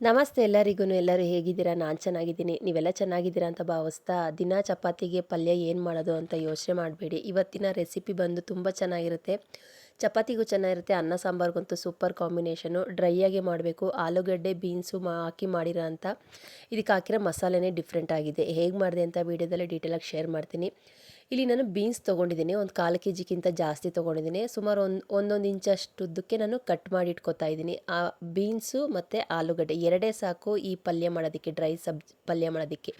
ನಮಸ್ತೆ ಎಲ್ಲರಿಗೂ ಎಲ್ಲರೂ ಹೇಗಿದ್ದೀರಾ? ನಾನು ಚೆನ್ನಾಗಿದ್ದೀನಿ. ನೀವೆಲ್ಲ ಚೆನ್ನಾಗಿದ್ದೀರಾ ಅಂತ ಭಾವಿಸ್ತಾ ದಿನ ಚಪಾತಿಗೆ ಪಲ್ಯ ಏನು ಮಾಡೋದು ಅಂತ ಯೋಚನೆ ಮಾಡಬೇಡಿ. ಇವತ್ತಿನ ರೆಸಿಪಿ ಬಂದು ತುಂಬ ಚೆನ್ನಾಗಿರುತ್ತೆ. ಚಪಾತಿಗೂ ಚೆನ್ನಾಗಿರುತ್ತೆ. ಅನ್ನ, ಸಾಂಬಾರ್ಗಂತೂ ಸೂಪರ್ ಕಾಂಬಿನೇಷನು. ಆಗಿ ಮಾಡಬೇಕು. ಆಲೂಗಡ್ಡೆ, ಬೀನ್ಸು ಮಾ, ಹಾಕಿ ಮಾಡಿರೋ ಅಂತ. ಇದಕ್ಕೆ ಹಾಕಿರೋ ಮಸಾಲೆನೇ ಡಿಫ್ರೆಂಟ್ ಆಗಿದೆ. ಹೇಗೆ ಮಾಡಿದೆ ಅಂತ ವೀಡಿಯೋದಲ್ಲಿ ಡೀಟೇಲಾಗಿ ಶೇರ್ ಮಾಡ್ತೀನಿ. ಇಲ್ಲಿ ನಾನು ಬೀನ್ಸ್ ತೊಗೊಂಡಿದ್ದೀನಿ. ಒಂದು ಕಾಲು ಕೆ ಜಿಗಿಂತ ಜಾಸ್ತಿ ತೊಗೊಂಡಿದ್ದೀನಿ. ಸುಮಾರು ಒಂದು, ಒಂದೊಂದು ಇಂಚಷ್ಟು ಉದ್ದಕ್ಕೆ ನಾನು ಕಟ್ ಮಾಡಿ ಇಟ್ಕೊತಾ ಇದ್ದೀನಿ. ಆ ಬೀನ್ಸು ಮತ್ತು ಆಲೂಗಡ್ಡೆ ಎರಡೇ ಸಾಕು ಈ ಪಲ್ಯ ಮಾಡೋದಕ್ಕೆ ಡ್ರೈ ಸಬ್, ಪಲ್ಯ ಮಾಡೋದಕ್ಕೆ.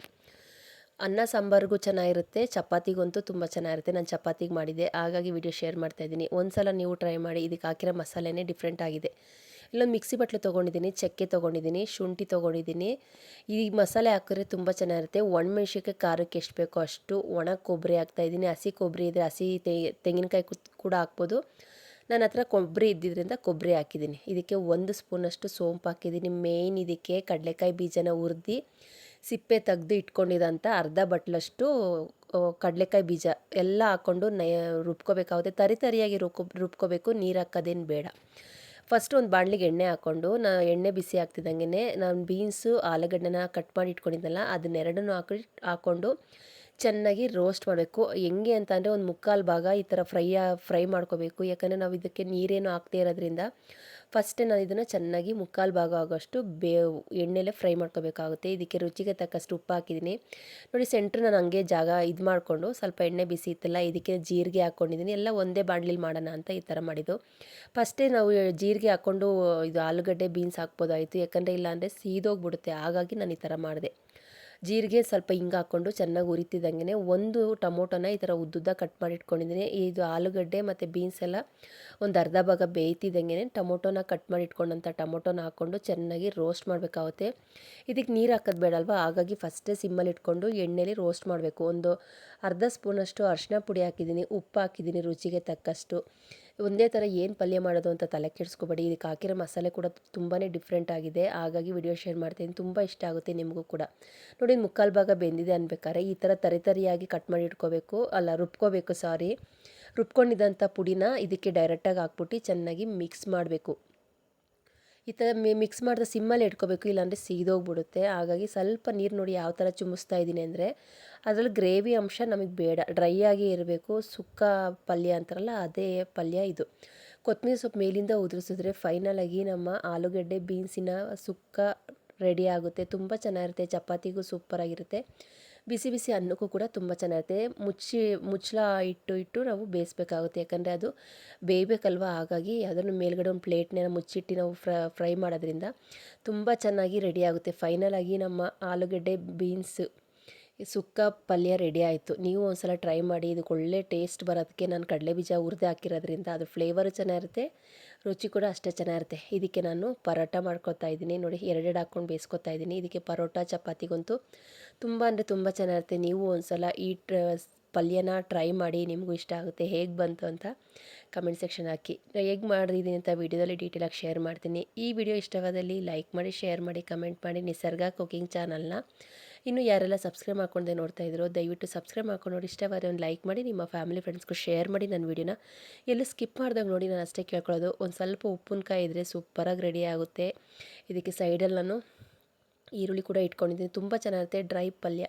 ಅನ್ನ, ಸಾಂಬಾರಿಗೂ ಚೆನ್ನಾಗಿರುತ್ತೆ. ಚಪಾತಿಗಂತೂ ತುಂಬ ಚೆನ್ನಾಗಿರುತ್ತೆ. ನಾನು ಚಪಾತಿಗೆ ಮಾಡಿದ್ದೆ. ಹಾಗಾಗಿ ವಿಡಿಯೋ ಶೇರ್ ಮಾಡ್ತಾಯಿದ್ದೀನಿ ಒಂದು ಸಲ ನೀವು ಟ್ರೈ ಮಾಡಿ. ಇದಕ್ಕೆ ಹಾಕಿರೋ ಮಸಾಲೆನೇ ಡಿಫ್ರೆಂಟ್ ಆಗಿದೆ. ಇಲ್ಲೊಂದು ಮಿಕ್ಸಿ ಬಟ್ಲು ತೊಗೊಂಡಿದ್ದೀನಿ. ಚಕ್ಕೆ ತೊಗೊಂಡಿದ್ದೀನಿ. ಶುಂಠಿ ತೊಗೊಂಡಿದ್ದೀನಿ. ಈ ಮಸಾಲೆ ಹಾಕಿದ್ರೆ ತುಂಬ ಚೆನ್ನಾಗಿರುತ್ತೆ. ಒಣಮೆಣ್ಸಿಕಾಯಿ ಖಾರಕ್ಕೆ ಎಷ್ಟು ಬೇಕೋ ಅಷ್ಟು ಒಣ ಕೊಬ್ಬರಿ ಹಾಕ್ತಾಯಿದ್ದೀನಿ ಹಸಿ ಕೊಬ್ಬರಿ ಇದ್ದರೆ ಹಸಿ ತೆಂಗಿನಕಾಯಿ ಕೂಡ ಹಾಕ್ಬೋದು. ನನ್ನ ಹತ್ರ ಕೊಬ್ಬರಿ ಇದ್ದಿದ್ದರಿಂದ ಕೊಬ್ಬರಿ ಹಾಕಿದ್ದೀನಿ. ಇದಕ್ಕೆ ಒಂದು ಸ್ಪೂನಷ್ಟು ಸೋಂಪು ಹಾಕಿದ್ದೀನಿ. ಮೇಯ್ನ್ ಇದಕ್ಕೆ ಕಡಲೆಕಾಯಿ ಬೀಜನ ಹುರಿದು, ಸಿಪ್ಪೆ ತೆಗೆದು ಇಟ್ಕೊಂಡಿದ್ದಂಥ ಅರ್ಧ ಬಟ್ಲಷ್ಟು ಕಡಲೆಕಾಯಿ ಬೀಜ ಎಲ್ಲ ಹಾಕ್ಕೊಂಡು ನಯ ರುಬ್ಕೋಬೇಕಾಗುತ್ತೆ ತರಿ ತರಿಯಾಗಿ ರುಬ್ಕೊ ರುಬ್ಕೋಬೇಕು. ನೀರು ಹಾಕೋದೇನು ಬೇಡ. ಫಸ್ಟ್ ಒಂದು ಬಾಣಲಿಗೆ ಎಣ್ಣೆ ಹಾಕ್ಕೊಂಡು ನಾ, ಎಣ್ಣೆ ಬಿಸಿ ಆಗ್ತಿದ್ದಂಗೆ ನಾನು ಬೀನ್ಸು, ಆಲೂಗಡ್ಡೆನ ಕಟ್ ಮಾಡಿ ಇಟ್ಕೊಂಡಿದ್ದೆನಲ್ಲ ಅದನ್ನೆರಡನ್ನೂ ಹಾಕಿ ಹಾಕ್ಕೊಂಡು ಚೆನ್ನಾಗಿ ರೋಸ್ಟ್ ಮಾಡಬೇಕು. ಹೆಂಗೆ ಅಂತ ಅಂದರೆ ಒಂದು ಮುಕ್ಕಾಲು ಭಾಗ ಈ ಥರ ಫ್ರೈ ಫ್ರೈ ಮಾಡ್ಕೋಬೇಕು. ಯಾಕಂದರೆ ನಾವು ಇದಕ್ಕೆ ನೀರೇನು ಹಾಕ್ತೇ ಇರೋದ್ರಿಂದ ಫಸ್ಟೇ ನಾನು ಇದನ್ನು ಚೆನ್ನಾಗಿ ಮುಕ್ಕಾಲು ಭಾಗ ಆಗೋಷ್ಟು ಬೇ, ಎಣ್ಣೆಲೆ ಫ್ರೈ ಮಾಡ್ಕೋಬೇಕಾಗುತ್ತೆ. ಇದಕ್ಕೆ ರುಚಿಗೆ ತಕ್ಕಷ್ಟು ಉಪ್ಪು ಹಾಕಿದ್ದೀನಿ. ನೋಡಿ ಸೆಂಟ್ರ್ ನಾನು ಹಂಗೆ ಜಾಗ ಇದು ಮಾಡಿಕೊಂಡು ಸ್ವಲ್ಪ ಎಣ್ಣೆ ಬಿಸಿ ಇತ್ತಲ್ಲ, ಇದಕ್ಕೆ ಜೀರಿಗೆ ಹಾಕ್ಕೊಂಡಿದ್ದೀನಿ. ಎಲ್ಲ ಒಂದೇ ಬಾಣಲಿಲಿ ಮಾಡೋಣ ಅಂತ ಈ ಥರ ಮಾಡಿದ್ದು. ಫಸ್ಟೇ ನಾವು ಜೀರಿಗೆ ಹಾಕ್ಕೊಂಡು ಇದು ಆಲೂಗಡ್ಡೆ ಬೀನ್ಸ್ ಹಾಕ್ಬೋದಾಯಿತು. ಯಾಕಂದರೆ ಇಲ್ಲಾಂದರೆ ಸೀದೋಗ್ಬಿಡುತ್ತೆ. ಹಾಗಾಗಿ ನಾನು ಈ ಥರ ಮಾಡಿದೆ. ಜೀರಿಗೆ ಸ್ವಲ್ಪ ಹಿಂಗೆ ಹಾಕ್ಕೊಂಡು ಚೆನ್ನಾಗಿ ಉರಿತಿದ್ದಂಗೆ ಒಂದು ಟೊಮೊಟೊನ ಈ ಥರ ಉದ್ದುದ್ದ ಕಟ್ ಮಾಡಿ ಇಟ್ಕೊಂಡಿದ್ದೀನಿ ಇದು ಆಲೂಗಡ್ಡೆ ಮತ್ತು ಬೀನ್ಸ್ ಎಲ್ಲ ಒಂದು ಅರ್ಧ ಭಾಗ ಬೇಯ್ತಿದ್ದಂಗೆ ಟೊಮೊಟೊನ ಕಟ್ ಮಾಡಿ ಇಟ್ಕೊಂಡಂಥ ಟೊಮೊಟೊನ ಹಾಕ್ಕೊಂಡು ಚೆನ್ನಾಗಿ ರೋಸ್ಟ್ ಮಾಡಬೇಕಾಗುತ್ತೆ. ಇದಕ್ಕೆ ನೀರು ಹಾಕೋದು ಬೇಡಲ್ವ? ಹಾಗಾಗಿ ಫಸ್ಟೇ ಸಿಮ್ಮಲ್ಲಿ ಇಟ್ಕೊಂಡು ಎಣ್ಣೆಲಿ ರೋಸ್ಟ್ ಮಾಡಬೇಕು. ಒಂದು ಅರ್ಧ ಸ್ಪೂನಷ್ಟು ಅರಿಶಿನ ಪುಡಿ ಹಾಕಿದ್ದೀನಿ, ಉಪ್ಪು ಹಾಕಿದ್ದೀನಿ ರುಚಿಗೆ ತಕ್ಕಷ್ಟು. ಒಂದೇ ಥರ ಏನು ಪಲ್ಯ ಮಾಡೋದು ಅಂತ ತಲೆ ಕೆಡಿಸ್ಕೋಬೇಡಿ. ಇದಕ್ಕೆ ಹಾಕಿರೋ ಮಸಾಲೆ ಕೂಡ ತುಂಬಾ ಡಿಫ್ರೆಂಟ್ ಆಗಿದೆ. ಹಾಗಾಗಿ ವಿಡಿಯೋ ಶೇರ್ ಮಾಡ್ತೀನಿ. ತುಂಬ ಇಷ್ಟ ಆಗುತ್ತೆ ನಿಮಗೂ ಕೂಡ. ನೋಡಿ, ಮುಕ್ಕಾಲು ಭಾಗ ಬೆಂದಿದೆ ಅನ್ಬೇಕಾದ್ರೆ ಈ ಥರ ತರಿತರಿಯಾಗಿ ಕಟ್ ಮಾಡಿ ಇಟ್ಕೋಬೇಕು. ಅಲ್ಲ, ರುಬ್ಕೋಬೇಕು ಸಾರಿ ರುಬ್ಕೊಂಡಿದ್ದಂಥ ಪುಡಿನ ಇದಕ್ಕೆ ಡೈರೆಕ್ಟಾಗಿ ಹಾಕ್ಬಿಟ್ಟು ಚೆನ್ನಾಗಿ ಮಿಕ್ಸ್ ಮಾಡಬೇಕು. ಈ ಥರ ಮಿಕ್ಸ್ ಮಾಡಿದ ಸಿಮ್ಮಲ್ಲಿ ಇಟ್ಕೋಬೇಕು, ಇಲ್ಲಾಂದರೆ ಸೀದೋಗ್ಬಿಡುತ್ತೆ. ಹಾಗಾಗಿ ಸ್ವಲ್ಪ ನೀರು ನೋಡಿ ಯಾವ ಥರ ಚುಮಿಸ್ತಾ ಇದ್ದೀನಿ ಅಂದರೆ, ಅದರಲ್ಲಿ ಗ್ರೇವಿ ಅಂಶ ನಮಗೆ ಬೇಡ. ಡ್ರೈ ಆಗಿ ಇರಬೇಕು. ಸುಕ್ಕ ಪಲ್ಯ ಅಂತಾರಲ್ಲ, ಅದೇ ಪಲ್ಯ ಇದು. ಕೊತ್ತಂಬರಿ ಸೊಪ್ಪು ಮೇಲಿಂದ ಉದುರಿಸಿದ್ರೆ ಫೈನಲಾಗಿ ನಮ್ಮ ಆಲೂಗಡ್ಡೆ, ಬೀನ್ಸಿನ ಸುಕ್ಕ ರೆಡಿ ಆಗುತ್ತೆ. ತುಂಬ ಚೆನ್ನಾಗಿರುತ್ತೆ. ಚಪಾತಿಗೂ ಸೂಪರಾಗಿರುತ್ತೆ ಬಿಸಿ ಬಿಸಿ ಅನ್ನಕ್ಕೂ ಕೂಡ ತುಂಬ ಚೆನ್ನಾಗಿರುತ್ತೆ. ಮುಚ್ಚಿ, ಮುಚ್ಚಳ ಇಟ್ಟು ಇಟ್ಟು ನಾವು ಬೇಯಿಸ್ಬೇಕಾಗುತ್ತೆ. ಯಾಕಂದರೆ ಅದು ಬೇಯಬೇಕಲ್ವ? ಹಾಗಾಗಿ ಅದನ್ನು ಮೇಲ್ಗಡೆ ಒಂದು ಪ್ಲೇಟ್ನ ಮುಚ್ಚಿಟ್ಟು ನಾವು ಫ್ರೈ ಮಾಡೋದ್ರಿಂದ ತುಂಬ ಚೆನ್ನಾಗಿ ರೆಡಿ ಆಗುತ್ತೆ. ಫೈನಲಾಗಿ ನಮ್ಮ ಆಲೂಗಡ್ಡೆ ಬೀನ್ಸ್ ಸುಕ್ಕ ಪಲ್ಯ ರೆಡಿ ಆಯಿತು. ನೀವು ಒಂದ್ಸಲ ಟ್ರೈ ಮಾಡಿ, ಇದಕ್ಕೆ ಒಳ್ಳೆ ಟೇಸ್ಟ್ ಬರೋದಕ್ಕೆ ನಾನು ಕಡಲೆ ಬೀಜ ಹುರಿದು ಹಾಕಿರೋದ್ರಿಂದ ಅದು ಫ್ಲೇವರು ಚೆನ್ನಾಗಿರುತ್ತೆ, ರುಚಿ ಕೂಡ ಅಷ್ಟೇ ಚೆನ್ನಾಗಿರುತ್ತೆ. ಇದಕ್ಕೆ ನಾನು ಪರೋಟ ಮಾಡ್ಕೊತಾ ಇದ್ದೀನಿ. ನೋಡಿ, ಎರಡೆರಡು ಹಾಕ್ಕೊಂಡು ಬೇಯಿಸ್ಕೊತಾ ಇದ್ದೀನಿ. ಇದಕ್ಕೆ ಪರೋಟ, ಚಪಾತಿಗಂತೂ ತುಂಬ ಅಂದರೆ ತುಂಬ ಚೆನ್ನಾಗಿರುತ್ತೆ. ನೀವು ಒಂದ್ಸಲ ಈ ಟ್ರ ಪಲ್ಯನ ಟ್ರೈ ಮಾಡಿ, ನಿಮಗೂ ಇಷ್ಟ ಆಗುತ್ತೆ, ಹೇಗೆ ಬಂತು ಅಂತ ಕಮೆಂಟ್ ಸೆಕ್ಷನ್ ಹಾಕಿ. ಹೇಗೆ ಮಾಡಿದ್ದೀನಿ ಅಂತ ವೀಡಿಯೋದಲ್ಲಿ ಡೀಟೇಲಾಗಿ ಶೇರ್ ಮಾಡ್ತೀನಿ. ಈ ವಿಡಿಯೋ ಇಷ್ಟವಾದಲ್ಲಿ ಲೈಕ್ ಮಾಡಿ ಶೇರ್ ಮಾಡಿ ಕಮೆಂಟ್ ಮಾಡಿ. ನಿಸರ್ಗ ಕುಕಿಂಗ್ ಚಾನಲ್ನ ಇನ್ನು ಯಾರೆಲ್ಲ ಸಬ್ಸ್ಕ್ರೈಬ್ ಮಾಡ್ಕೊಂಡೆ ನೋಡ್ತಾ ಇದ್ರು ದಯವಿಟ್ಟು ಸಬ್ಸ್ಕ್ರೈಬ್ ಮಾಡ್ಕೊಂಡು ನೋಡಿ. ಇಷ್ಟವಾದ ಒಂದು ಲೈಕ್ ಮಾಡಿ, ನಿಮ್ಮ ಫ್ಯಾಮಿಲಿ ಫ್ರೆಂಡ್ಸ್ಗೂ ಶೇರ್ ಮಾಡಿ ನನ್ನ ವೀಡಿಯೋನ ಎಲ್ಲೂ ಸ್ಕಿಪ್ ಮಾಡಿದಾಗ ನೋಡಿ ನಾನು ಅಷ್ಟೇ ಕೇಳ್ಕೊಳ್ಳೋದು. ಒಂದು ಸ್ವಲ್ಪ ಉಪ್ಪಿನಕಾಯಿ ಇದ್ದರೆ ಸೂಪರಾಗಿ ರೆಡಿ ಆಗುತ್ತೆ. ಇದಕ್ಕೆ ಸೈಡಲ್ಲಿ ನಾನು ಈರುಳ್ಳಿ ಕೂಡ ಇಟ್ಕೊಂಡಿದ್ದೀನಿ. ತುಂಬ ಚೆನ್ನಾಗಿರುತ್ತೆ ಡ್ರೈ ಪಲ್ಯ.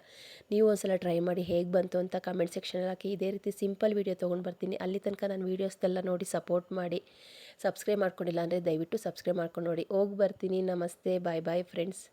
ನೀವು ಒಂದ್ಸಲ ಟ್ರೈ ಮಾಡಿ ಹೇಗೆ ಬಂತು ಅಂತ ಕಮೆಂಟ್ ಸೆಕ್ಷನಲ್ಲಿ ಹಾಕಿ. ಇದೇ ರೀತಿ ಸಿಂಪಲ್ ವೀಡಿಯೋ ತೊಗೊಂಡು ಬರ್ತೀನಿ. ಅಲ್ಲಿ ತನಕ ನಾನು ವೀಡಿಯೋಸ್ದೆಲ್ಲ ನೋಡಿ ಸಪೋರ್ಟ್ ಮಾಡಿ. ಸಬ್ಸ್ಕ್ರೈಬ್ ಮಾಡ್ಕೊಂಡಿಲ್ಲ ಅಂದರೆ ದಯವಿಟ್ಟು ಸಬ್ಸ್ಕ್ರೈಬ್ ಮಾಡ್ಕೊಂಡು ನೋಡಿ. ಹೋಗಿ ಬರ್ತೀನಿ. ನಮಸ್ತೆ. ಬಾಯ್ ಬಾಯ್ ಫ್ರೆಂಡ್ಸ್